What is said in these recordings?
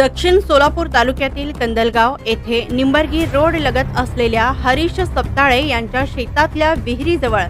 दक्षिण सोलापूर तालुक्यातील कंदलगाव येथे निंबर्गी रोड लगत असलेल्या हरीश सप्ताळे यांच्या शेतातल्या विहिरीजवळ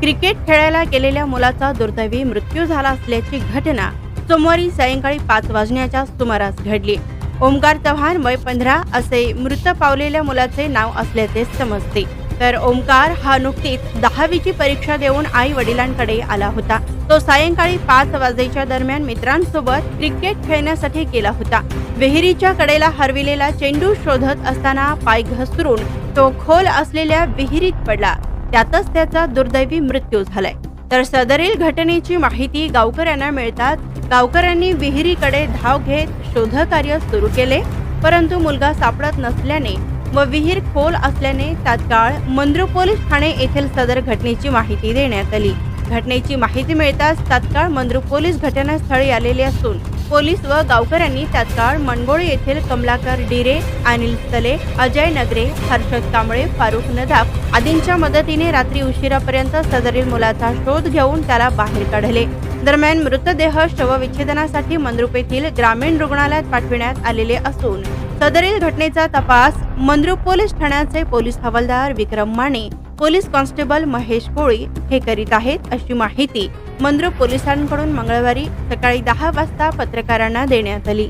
क्रिकेट खेळायला गेलेल्या मुलाचा दुर्दैवी मृत्यू झाला असल्याची घटना सोमवारी सायंकाळी पाच वाजण्याच्या सुमारास घडली. ओमकार चव्हाण वय पंधरा असे मृत पावलेल्या मुलाचे नाव असल्याचे समजते. तर ओमकार हा नुकतीच दहावीची परीक्षा देऊन आई वडिलांकडे आला होता. तो सायंकाळी पाच वाजेच्या दरम्यान मित्रांसोबत क्रिकेट खेळण्यासाठी गेला होता. विहिरीच्या कडेला हरविलेला चेंडू शोधत असताना पाय घसरून तो खोल असलेल्या विहिरीत पडला. त्यातच त्याचा दुर्दैवी मृत्यू झालाय. तर सदरील घटनेची माहिती गावकऱ्यांना मिळताच गावकऱ्यांनी विहिरीकडे धाव घेत शोधकार्य सुरू केले. परंतु मुलगा सापडत नसल्याने व विहीर खोल असल्याने तात्काळ मंद्र पोलीस ठाणे येथील सदर घटनेची माहिती देण्यात आली. घटनेची माहिती मिळताच तात्काळ मंद्र पोलीस घटनास्थळी आलेले असून पोलीस व गावकऱ्यांनी तात्काळ मनगोळी येथील कमलाकर डिरे अनिल तले अजय नगरे हर्षद कांबळे फारुख नदाफ आदींच्या मदतीने रात्री उशिरापर्यंत सदरील मुलाचा शोध घेऊन त्याला बाहेर काढले. दरम्यान मृतदेह शवविच्छेदनासाठी मंद्रुप येथील ग्रामीण रुग्णालयात पाठविण्यात आलेले असून सदरील घटनेचा तपास मंद्रुप पोलीस ठाण्याचे पोलीस हवालदार विक्रम माने पोलीस कॉन्स्टेबल महेश कोळी हे करीत आहेत अशी माहिती मंद्रुप पोलिसांकडून मंगळवारी सकाळी दहा वाजता पत्रकारांना देण्यात आली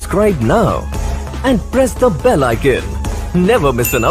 Subscribe now and press the bell icon. Never miss an.